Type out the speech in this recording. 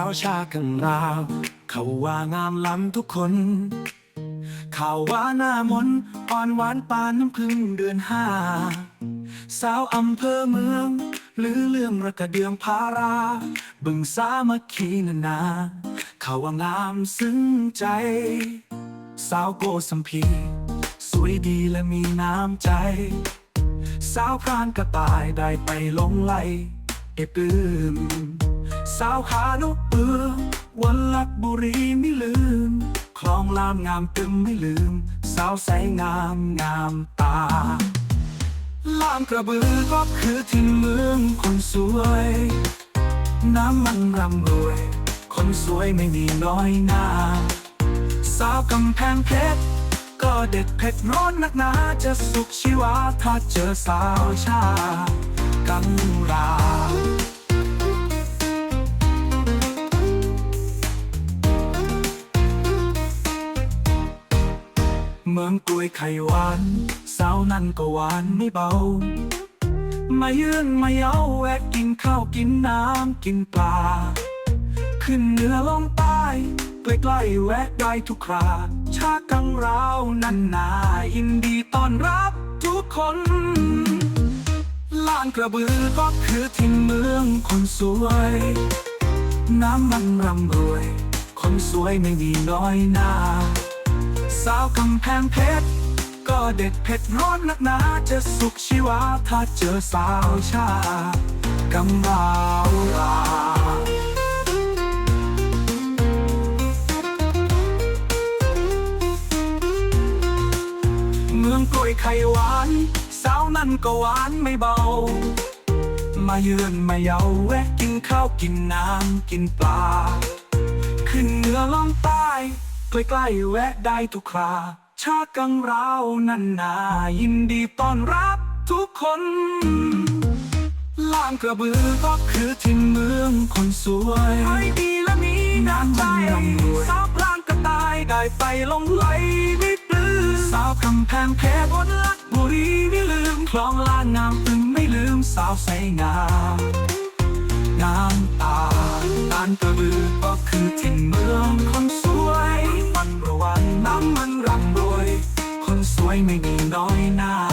าวชากันราว เขาว่างามล้ำทุกคน เขาว่าหน้ามนอ่อนหวานปานน้ำพึ่งเดือนห้า สาวอำเภอเมือง หรือเรื่องระกระเดืองพารา บึงสามัคคีนานา เขาว่างามซึ้งใจ สาวโกสัมพี สวยดีและมีน้ำใจ สาวพรานกระต่ายได้ไปลงไหลเก็บปืม สาวขานุปือวันลักบุรีไม่ลืม คลองลามงามตึมไม่ลืม สาวใสงามงามตา ลามกระบือก็คือที่เมืองคนสวย น้ำมันร่ำรวย คนสวยไม่มีน้อยหน้า สาวกำแพงเพชรก็เด็ดเผ็ดร้อนนักหนาจะสุขชีวาถ้าเจอสาวชากังรา มืองกล้วยไข่หวานสาวนั่นก็หวานไม่เบา มายื่นมาเย้าแวะกินข้าวกินน้ำกินปลา ขึ้นเหนือลงใต้ใกล้ๆแวะได้ทุกครา ชากังราวนั่นนายินดีต้อนรับทุกคนลานกระบือก็คือถิ่นเมืองคนสวย น้ำมันร่ำรวย คนสวยไม่มีน้อยหน้า สาวกำแพงเพชร ก็เด็ดเผ็ดร้อนนักหนาจะสุขชีวาถ้าเจอสาวชากำราวลาเมืองกล้วยไข่หวาน สาวนั่นก็หวานไม่เบา มาเยือนมาเยาแวะกินข้าวกินน้ำกินปลา ขึ้นเหนือล่องใต้ ใกล้ๆแวะได้ทุกคราชากังราวนันนายินดีต้อนรับทุกคนลานกระบือก็คือถิ่เมืองคนสวยไอดีและมีน้ำใจสาวพลางกระต่ายได้ไปลงไหลไม่ปลื้มสาวคำแพงเพชรบนลักบุรีไม่ลืมคลองลานงามตึงไม่ลืมสาวใสงามน้ำตาลตานกระบือก็คือทิ้งเมืองคน mày nhìn đôi nào